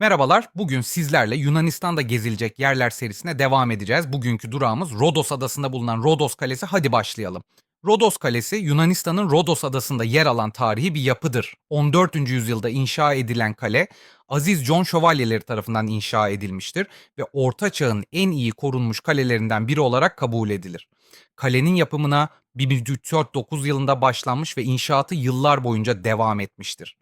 Merhabalar, bugün sizlerle Yunanistan'da gezilecek yerler serisine devam edeceğiz. Bugünkü durağımız Rodos adasında bulunan Rodos Kalesi. Hadi başlayalım. Rodos Kalesi, Yunanistan'ın Rodos adasında yer alan tarihi bir yapıdır. 14. yüzyılda inşa edilen kale, Aziz John Şövalyeleri tarafından inşa edilmiştir ve Orta Çağ'ın en iyi korunmuş kalelerinden biri olarak kabul edilir. Kalenin yapımına 1309 yılında başlanmış ve inşaatı yıllar boyunca devam etmiştir.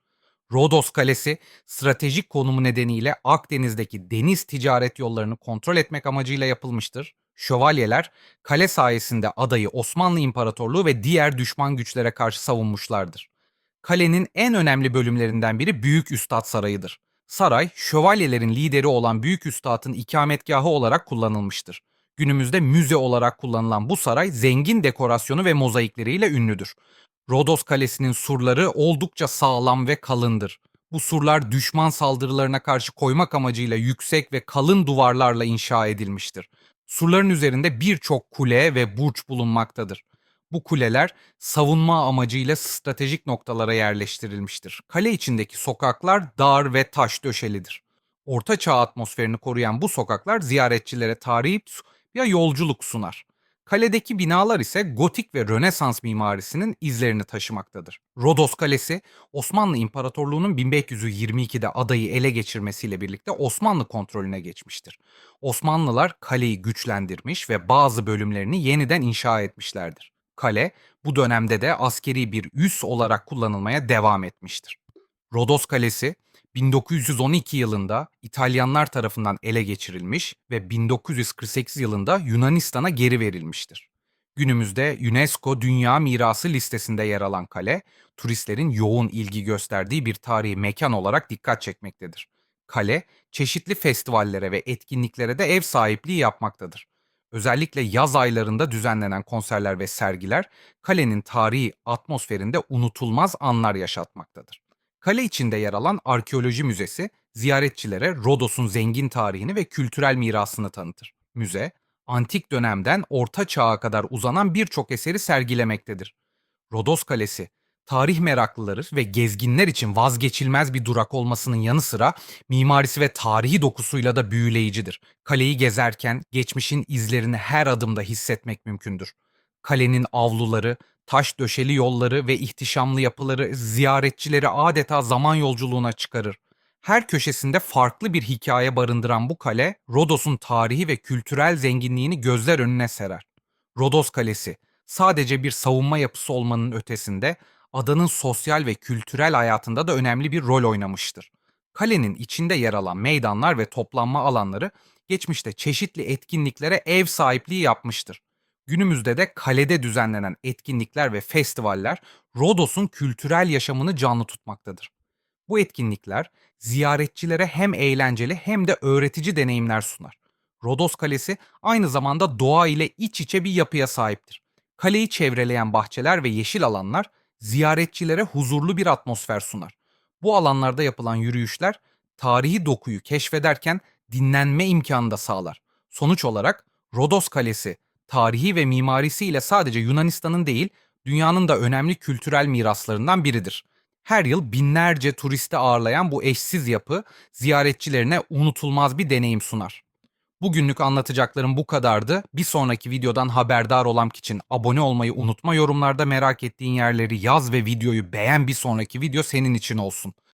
Rodos Kalesi stratejik konumu nedeniyle Akdeniz'deki deniz ticaret yollarını kontrol etmek amacıyla yapılmıştır. Şövalyeler kale sayesinde adayı Osmanlı İmparatorluğu ve diğer düşman güçlere karşı savunmuşlardır. Kalenin en önemli bölümlerinden biri Büyük Üstad Sarayı'dır. Saray, şövalyelerin lideri olan Büyük Üstad'ın ikametgahı olarak kullanılmıştır. Günümüzde müze olarak kullanılan bu saray zengin dekorasyonu ve mozaikleriyle ünlüdür. Rodos Kalesi'nin surları oldukça sağlam ve kalındır. Bu surlar düşman saldırılarına karşı koymak amacıyla yüksek ve kalın duvarlarla inşa edilmiştir. Surların üzerinde birçok kule ve burç bulunmaktadır. Bu kuleler savunma amacıyla stratejik noktalara yerleştirilmiştir. Kale içindeki sokaklar dar ve taş döşelidir. Orta Çağ atmosferini koruyan bu sokaklar ziyaretçilere tarihi bir yolculuk sunar. Kaledeki binalar ise gotik ve Rönesans mimarisinin izlerini taşımaktadır. Rodos Kalesi, Osmanlı İmparatorluğu'nun 1522'de adayı ele geçirmesiyle birlikte Osmanlı kontrolüne geçmiştir. Osmanlılar kaleyi güçlendirmiş ve bazı bölümlerini yeniden inşa etmişlerdir. Kale, bu dönemde de askeri bir üs olarak kullanılmaya devam etmiştir. Rodos Kalesi, 1912 yılında İtalyanlar tarafından ele geçirilmiş ve 1948 yılında Yunanistan'a geri verilmiştir. Günümüzde UNESCO Dünya Mirası listesinde yer alan kale, turistlerin yoğun ilgi gösterdiği bir tarihi mekan olarak dikkat çekmektedir. Kale, çeşitli festivallere ve etkinliklere de ev sahipliği yapmaktadır. Özellikle yaz aylarında düzenlenen konserler ve sergiler, kalenin tarihi atmosferinde unutulmaz anlar yaşatmaktadır. Kale içinde yer alan arkeoloji müzesi ziyaretçilere Rodos'un zengin tarihini ve kültürel mirasını tanıtır. Müze, antik dönemden orta çağa kadar uzanan birçok eseri sergilemektedir. Rodos Kalesi, tarih meraklıları ve gezginler için vazgeçilmez bir durak olmasının yanı sıra mimarisi ve tarihi dokusuyla da büyüleyicidir. Kaleyi gezerken geçmişin izlerini her adımda hissetmek mümkündür. Kalenin avluları, taş döşeli yolları ve ihtişamlı yapıları ziyaretçileri adeta zaman yolculuğuna çıkarır. Her köşesinde farklı bir hikaye barındıran bu kale, Rodos'un tarihi ve kültürel zenginliğini gözler önüne serer. Rodos Kalesi, sadece bir savunma yapısı olmanın ötesinde, adanın sosyal ve kültürel hayatında da önemli bir rol oynamıştır. Kalenin içinde yer alan meydanlar ve toplanma alanları, geçmişte çeşitli etkinliklere ev sahipliği yapmıştır. Günümüzde de kalede düzenlenen etkinlikler ve festivaller Rodos'un kültürel yaşamını canlı tutmaktadır. Bu etkinlikler ziyaretçilere hem eğlenceli hem de öğretici deneyimler sunar. Rodos Kalesi aynı zamanda doğa ile iç içe bir yapıya sahiptir. Kaleyi çevreleyen bahçeler ve yeşil alanlar ziyaretçilere huzurlu bir atmosfer sunar. Bu alanlarda yapılan yürüyüşler tarihi dokuyu keşfederken dinlenme imkanı da sağlar. Sonuç olarak Rodos Kalesi tarihi ve mimarisiyle sadece Yunanistan'ın değil, dünyanın da önemli kültürel miraslarından biridir. Her yıl binlerce turisti ağırlayan bu eşsiz yapı ziyaretçilerine unutulmaz bir deneyim sunar. Bugünlük anlatacaklarım bu kadardı. Bir sonraki videodan haberdar olmak için abone olmayı unutma. Yorumlarda merak ettiğin yerleri yaz ve videoyu beğen bir sonraki video senin için olsun.